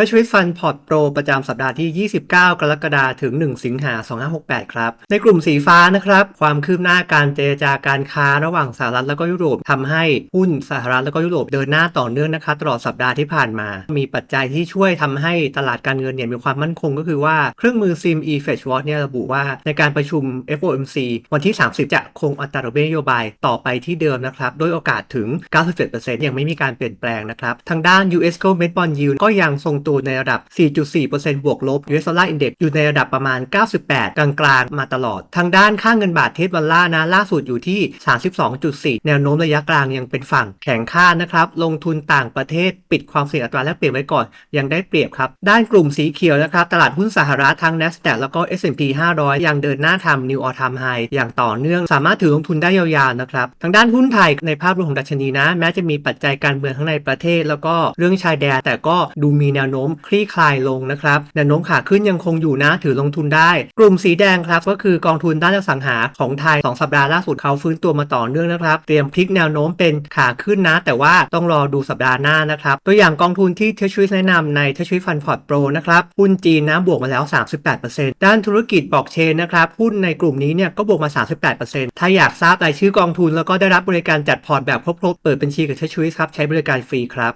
ถ้าชีวิตฟันพอร์ตโปรประจำสัปดาห์ที่ 29 กรกฎาคมถึง 1 สิงหา 2568 ครับ ในกลุ่มสีฟ้านะครับ ความคืบหน้าการเจรจาการค้าระหว่างสหรัฐแล้วก็ยุโรปทำให้หุ้นสหรัฐแล้วก็ยุโรปเดินหน้าต่อเนื่องนะครับตลอดสัปดาห์ที่ผ่านมา มีปัจจัยที่ช่วยทำให้ตลาดการเงินเนี่ยมีความมั่นคงก็คือว่าเครื่องมือ SIM e f e t c h Watch เนี่ยระบุว่าในการประชุม FOMC วันที่ 30 จะคงอัตราดอกเบี้ยนโยบายต่อไปที่เดิมนะครับโดยโอกาสถึง 97%ยังไม่มีการเปลี่ยนแปลงนะครับทางด้าน US Government Bond Yield ก็ยังทรงตัวูในระดับ 4.4%บวกลบ US Dollar Index อยู่ในระดับประมาณ 98 กลางๆ มาตลอด ทางด้านค่างเงินบาทเทสดอลลาร์นะ ล่าสุดอยู่ที่ 32.4 แนวโน้มระยะกลางยังเป็นฝั่งแข็งค่านะครับ ลงทุนต่างประเทศปิดความเสี่ยงอัตราแลกเปลี่ยนไว้ก่อน ยังได้เปรียบครับ ด้านกลุ่มสีเขียวนะครับ ตลาดหุ้นสหรัฐทั้ง NASDAQ แล้วก็ S&P 500 ยังเดินหน้าทำ New All Time High อย่างต่อเนื่องสามารถถือลงทุนได้ยาวๆนะครับ ทางด้านหุ้นไทยในภาพรวมของดัชนีนะ แม้จะมีปัจจัยการเมืองข้างในประเทศ แล้วก็เรื่องชายแดนแต่ก็ดูมีแนวโน้มคลี่คลายลงนะครับแนวโน้มขาขึ้นยังคงอยู่นะถือลงทุนได้ กลุ่มสีแดงครับก็คือกองทุนด้านอสังหาของไทย 2 สัปดาห์ล่าสุดเขาฟื้นตัวมาต่อเนื่องนะครับ เตรียมพลิกแนวโน้มเป็นขาขึ้นนะ แต่ว่าต้องรอดูสัปดาห์หน้านะครับ ตัวอย่างกองทุนที่เทชวิสแนะนำในเทชวิสฟันฟอร์ดโปรนะครับหุ้นจีนนะบวกมาแล้ว 38%ด้านธุรกิจบอกเชนนะครับหุ้นในกลุ่มนี้เนี่ยก็บวกมา 38%ถ้าอยากทราบรายชื่อกองทุนแล้วก็ได้รับบริการจัดพอร์ตแบบครบๆเปิดบัญชีกับเทชวิสครับใช้บริการฟรีครับ